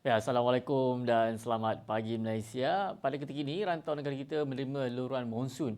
Ya, Assalamualaikum dan selamat pagi Malaysia. Pada ketika ini, rantau negara kita menerima luruan monsun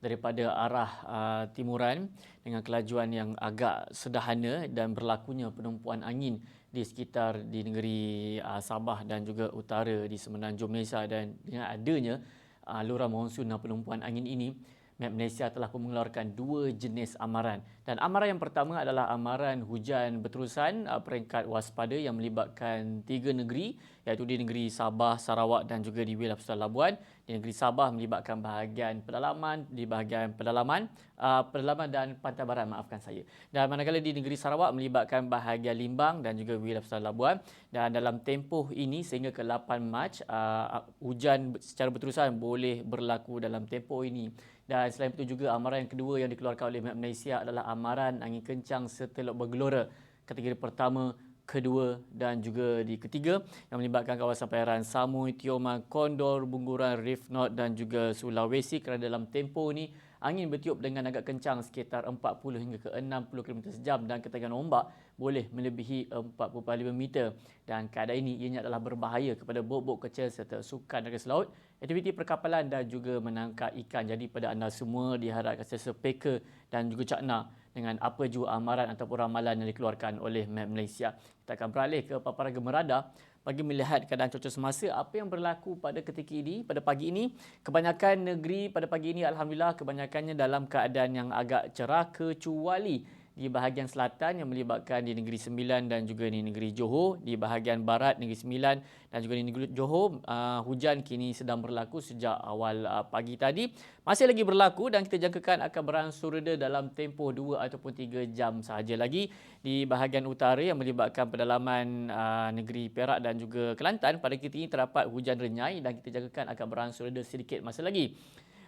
daripada arah uh, timuran dengan kelajuan yang agak sederhana dan berlakunya penumpuan angin di sekitar di negeri uh, Sabah dan juga utara di semenanjung Malaysia dan dengan adanya uh, luruan monsun dan penumpuan angin ini Malaysia telah pun mengeluarkan dua jenis amaran. Dan amaran yang pertama adalah amaran hujan berterusan uh, peringkat waspada yang melibatkan tiga negeri iaitu di negeri Sabah, Sarawak dan juga di Wilayah Pusat Labuan. Di negeri Sabah melibatkan bahagian pedalaman, di bahagian pedalaman, uh, pedalaman dan pantai barat maafkan saya. Dan manakala di negeri Sarawak melibatkan bahagian Limbang dan juga Wilayah Pusat Labuan. Dan dalam tempoh ini sehingga ke 8 Mac, uh, hujan secara berterusan boleh berlaku dalam tempoh ini. Dan selain itu juga amaran yang kedua yang dikeluarkan oleh Malaysia adalah amaran angin kencang seteluk bergelora kategori pertama, kedua dan juga di ketiga yang melibatkan kawasan perairan Samui, Tioman, Kondor, Bunguran, Reef North dan juga Sulawesi. Kerana dalam tempoh ini angin bertiup dengan agak kencang sekitar 40 hingga ke 60 km sejam dan ketegangan ombak boleh melebihi 4.5 meter. Dan keadaan ini ianya adalah berbahaya kepada bot-bot kecil serta sukan dari laut, aktiviti perkapalan dan juga menangkap ikan. Jadi pada anda semua diharapkan sentiasa peka dan juga cakna dengan apa jua amaran ataupun ramalan yang dikeluarkan oleh Map Malaysia. Kita akan beralih ke paparan gemerada bagi melihat keadaan cuaca semasa apa yang berlaku pada ketika ini pada pagi ini kebanyakan negeri pada pagi ini alhamdulillah kebanyakannya dalam keadaan yang agak cerah kecuali di bahagian selatan yang melibatkan di Negeri Sembilan dan juga di Negeri Johor, di bahagian barat Negeri Sembilan dan juga di Negeri Johor, uh, hujan kini sedang berlaku sejak awal uh, pagi tadi. Masih lagi berlaku dan kita jangkakan akan beransur reda dalam tempoh 2 ataupun 3 jam sahaja lagi di bahagian utara yang melibatkan pedalaman uh, Negeri Perak dan juga Kelantan. Pada ketika ini terdapat hujan renyai dan kita jangkakan akan beransur reda sedikit masa lagi.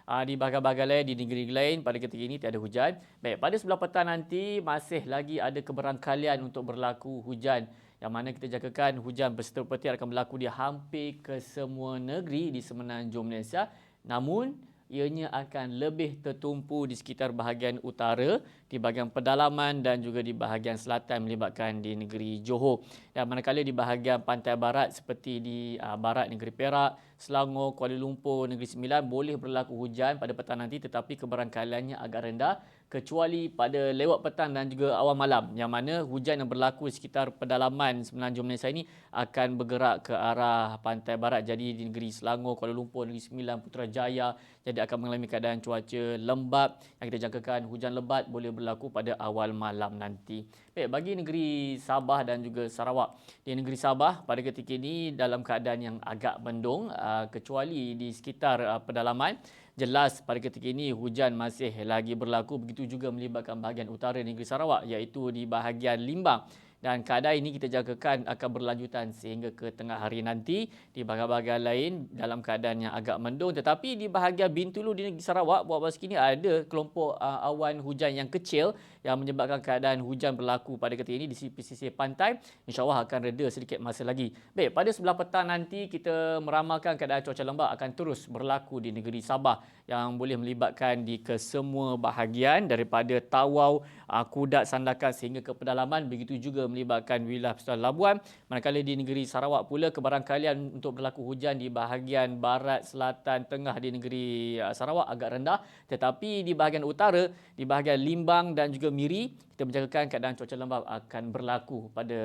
Ah, di bahagian-bahagian lain, di negeri lain pada ketika ini tiada hujan. Baik, pada sebelah petang nanti masih lagi ada keberangkalian untuk berlaku hujan. Yang mana kita jangkakan hujan berseteru petir akan berlaku di hampir ke semua negeri di semenanjung Malaysia. Namun, ianya akan lebih tertumpu di sekitar bahagian utara, di bahagian pedalaman dan juga di bahagian selatan melibatkan di negeri Johor. Dan manakala di bahagian pantai barat seperti di uh, barat negeri Perak, Selangor, Kuala Lumpur, negeri Sembilan boleh berlaku hujan pada petang nanti tetapi keberangkaliannya agak rendah kecuali pada lewat petang dan juga awal malam yang mana hujan yang berlaku di sekitar pedalaman semenanjung Malaysia ini akan bergerak ke arah pantai barat jadi di negeri Selangor, Kuala Lumpur, negeri Sembilan, Putrajaya jadi akan mengalami keadaan cuaca lembap yang kita jangkakan hujan lebat boleh berlaku pada awal malam nanti. Baik, bagi negeri Sabah dan juga Sarawak. Di negeri Sabah pada ketika ini dalam keadaan yang agak mendung uh, kecuali di sekitar uh, pedalaman jelas pada ketika ini hujan masih lagi berlaku begitu juga melibatkan bahagian utara negeri Sarawak iaitu di bahagian Limbang dan keadaan ini kita jangkakan akan berlanjutan sehingga ke tengah hari nanti di bahagian-bahagian lain dalam keadaan yang agak mendung. Tetapi di bahagian Bintulu di negeri Sarawak buat masa kini ada kelompok uh, awan hujan yang kecil yang menyebabkan keadaan hujan berlaku pada ketika ini di sisi pantai. insyaAllah akan reda sedikit masa lagi. Baik pada sebelah petang nanti kita meramalkan keadaan cuaca lembap akan terus berlaku di negeri Sabah yang boleh melibatkan di kesemua bahagian daripada Tawau, uh, Kudat, Sandakan sehingga ke pedalaman. Begitu juga melibatkan wilayah Pusat Labuan. Manakala di negeri Sarawak pula kebarangkalian untuk berlaku hujan di bahagian barat, selatan, tengah di negeri uh, Sarawak agak rendah. Tetapi di bahagian utara, di bahagian Limbang dan juga Miri, kita menjagakan keadaan cuaca lembap akan berlaku pada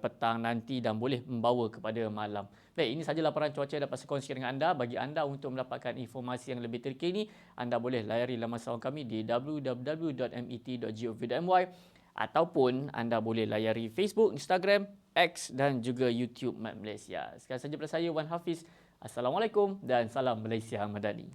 petang nanti dan boleh membawa kepada malam. Baik, ini sahaja laporan cuaca yang dapat saya kongsikan dengan anda. Bagi anda untuk mendapatkan informasi yang lebih terkini, anda boleh layari laman sawang kami di www.met.gov.my ataupun anda boleh layari Facebook, Instagram, X dan juga YouTube Map Malaysia. Sekarang saja pada saya Wan Hafiz. Assalamualaikum dan salam Malaysia Madani.